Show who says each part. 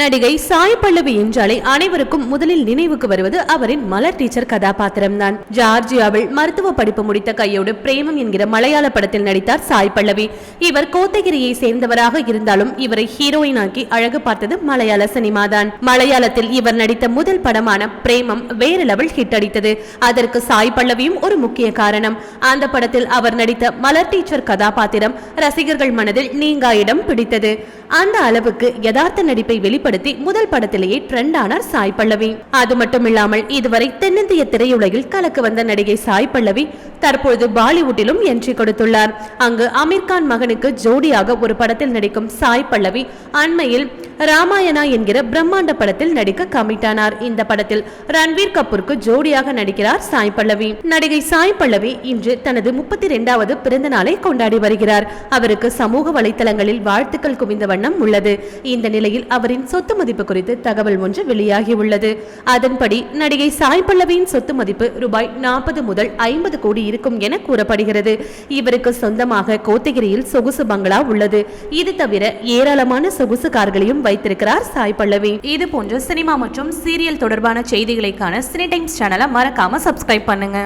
Speaker 1: நடிகை சாய் பல்லவி என்றாலே அனைவருக்கும் முதலில் நினைவுக்கு வருவது அவரின் மலர் டீச்சர் கதாபாத்திரம்தான் ஜார்ஜியாவில் மருத்துவ படிப்பு முடித்த கையோடு பிரேமம் என்கிற மலையாள படத்தில் நடித்தார் சாய் பல்லவி. இவர் கோத்தகிரியை சேர்ந்தவராக இருந்தாலும் இவரை ஹீரோயின் ஆக்கி அழகு பார்த்தது மலையாள சினிமாதான் மலையாளத்தில் இவர் நடித்த முதல் படமான பிரேமம் வேறு லெவல் ஹிட் அடித்தது. அதற்கு சாய் பல்லவியும் ஒரு முக்கிய காரணம். அந்த படத்தில் அவர் நடித்த மலர் டீச்சர் கதாபாத்திரம் ரசிகர்கள் மனதில் நீங்கா இடம் பிடித்தது. அந்த அளவுக்கு யதார்த்த நடிப்பை வெளிப்படுத்தி முதல் படத்திலேயே ட்ரெண்ட் ஆனார் சாய் பல்லவி. அது மட்டுமில்லாமல் இதுவரை தென்னிந்திய திரையுலகில் கலக்கு வந்த நடிகை சாய் பல்லவி தற்பொழுது பாலிவுட்டிலும் என்ட்ரி கொடுத்துள்ளார். அங்கு அமீர்கான் மகனுக்கு ஜோடியாக ஒரு படத்தில் நடிக்கும் சாய் பல்லவி அண்மையில் ராமாயணா என்கிற பிரம்மாண்ட படத்தில் நடிக்க கமிட் ஆனார் இந்த படத்தில் ரன்வீர் கபூருக்கு ஜோடியாக நடிக்கிறார் சாய் பல்லவி. நடிகை சாய் பல்லவி இன்று தனது முப்பத்தி இரண்டாவது பிறந்த நாளை கொண்டாடி வருகிறார். அவருக்கு சமூக வலைதளங்களில் வாழ்த்துக்கள் குவிந்த வண்ணம் உள்ளது. இந்த நிலையில் அவரின் சொத்து மதிப்பு குறித்து தகவல் ஒன்று வெளியாகி உள்ளது அதன்படி நடிகை சாய் பல்லவியின் சொத்து மதிப்பு ரூபாய் நாற்பது முதல் ஐம்பது கோடி இருக்கும் என கூறப்படுகிறது. இவருக்கு சொந்தமாக கோத்தகிரியில் சொகுசு பங்களா உள்ளது. இது தவிர ஏராளமான சொகுசு கார்களையும் வைத்திருக்கிறார் சாய் பல்லவி. இது போன்ற சினிமா மற்றும் சீரியல் தொடர்பான செய்திகளைக்கான சினி டைம்ஸ் சேனலை மறக்காம சப்ஸ்கிரைப் பண்ணுங்க.